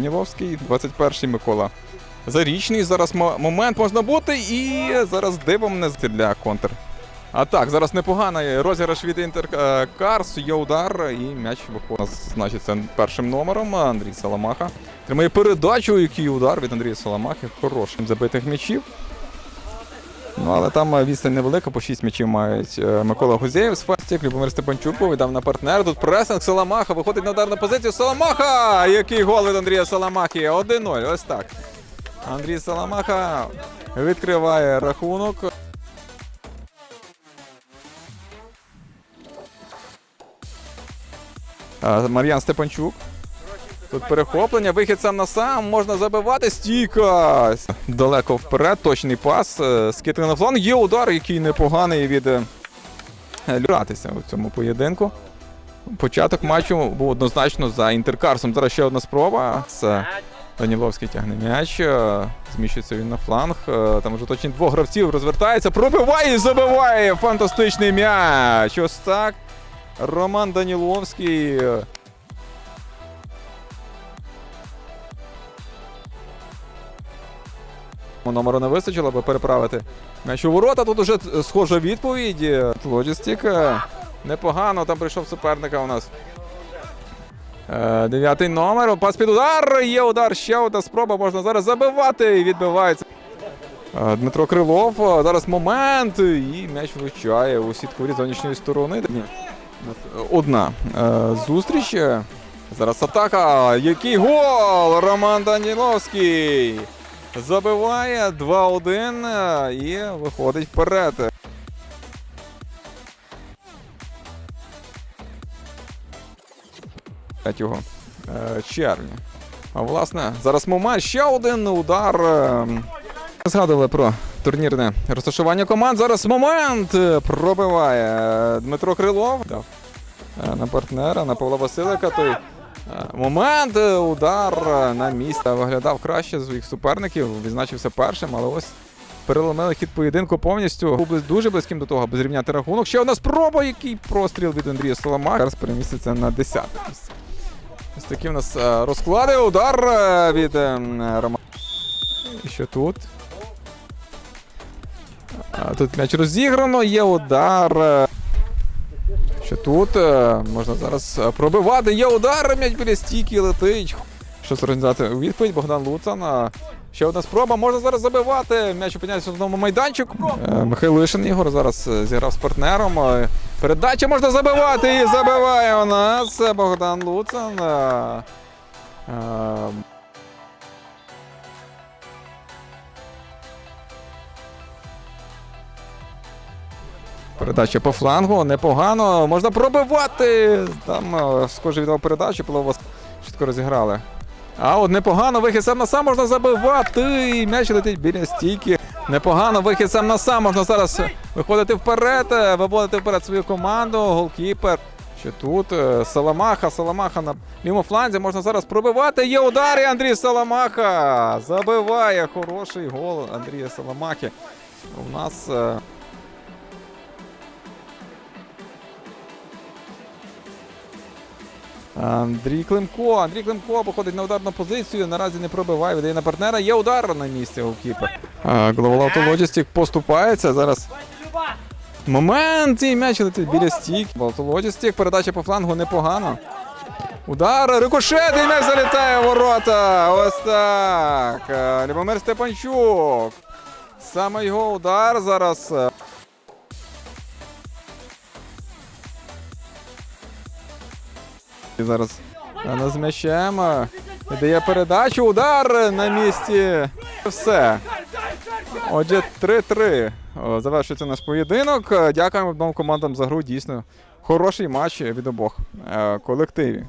Ніловський, 21-й Микола. Зарічний. Зараз момент можна бути. І зараз дивом не для контр. А так, зараз непоганий розіграш від Інтер е, Карс, є удар, і м'яч виходить. Значить, це першим номером Андрій Саламаха. Тримає передачу, який удар від Андрія Саламахи. Хорошим забитих м'ячів. Ну, але там е, відстань невелика, по 6 м'ячів мають е, Микола Гузєєв з фастік, Любомир Степанчук повідав на партнер. Тут пресинг Саламаха виходить на ударну позицію. Саламаха! Який гол від Андрія Саламахи? 1-0. Ось так. Андрій Саламаха відкриває рахунок. Мар'ян Степанчук. Тут перехоплення, вихід сам на сам, можна забивати. Стійка! Далеко вперед, точний пас. е, Скидка на фланг. Є удар, який непоганий від е, Люратися у цьому поєдинку. Початок матчу був однозначно за інтеркарсом. Зараз ще одна спроба. Це Даніловський тягне м'яч. е, Зміщується він на фланг. Там вже точно двох гравців розвертається. Пробиває і забиває. Фантастичний м'яч. Ось так. Роман Даніловський. Номеру не вистачило, аби переправити м'яч у ворота. Тут уже е, схожа відповідь. Е, Лоджістік. Непогано там прийшов суперника у нас. Е, Дев'ятий номер. Пас під удар. Є удар. Ще одна спроба. Можна зараз забивати. І відбивається. Дмитро Крилов. Зараз момент. І м'яч влучає у сітку воріт зовнішньої сторони. Одна зустріч. Зараз атака. Який гол! Роман Даніловський. Забиває 2-1 е, і виходить вперед. Е, червня. А власне, зараз момент ще один удар. е, Згадували про турнірне розташування команд. Зараз момент пробиває Дмитро Крилов. Дав на партнера, на Павла Василика. Той момент, е, удар е, на місце. Виглядав краще з своїх суперників, відзначився першим, але ось переломили хід поєдинку повністю. Був дуже близьким до того, аби зрівняти рахунок. Ще одна спроба, який простріл від Андрія Соломаха. Зараз переміститься на 10 місце. Ось такі в нас е, розклади. Удар е, від е, Романа. Що тут? Тут м'яч розіграно, є удар. Що тут? Е, Можна зараз е, пробивати. Є удар, м'яч біля стійки летить. Щось організувати у відповідь. Богдан Луцан. е, Ще одна спроба. Можна зараз забивати. М'яч опиняється в одному майданчику. Михайло Лишин Ігор зараз зіграв з партнером. Передача можна забивати і забиває у нас Богдан Луцан. Передача по флангу, непогано. Можна пробивати. Там е, схоже віддав передачу, вас швидко розіграли. А от непогано вихід сам на сам можна забивати. І М'яч летить біля стійки. Непогано вихід сам на сам. Можна зараз виходити вперед, е, виводити вперед свою команду. Голкіпер. Що тут? Е, Саламаха, Саламаха на лівому фланзі. Можна зараз пробивати. Є удар і Андрій Саламаха. Забиває хороший гол Андрія Саламахи. У нас. Андрій Климко. Андрій Климко походить на ударну позицію. Наразі не пробиває, видає на партнера. Є удар на місці голкіпер. Главолав Лоджістік поступається. Зараз момент. І м'яч летить біля стік. Лоджістік. Передача по флангу непогано. Удар, рикошет, і м'яч залітає в ворота. Ось так. Любомир Степанчук. Саме його удар зараз. І зараз з м'ячем. Дає передачу, удар на місці. Все. Отже, 3-3. О, Завершується наш поєдинок. Дякуємо обом командам за гру. Дійсно хороший матч від обох е, колективів.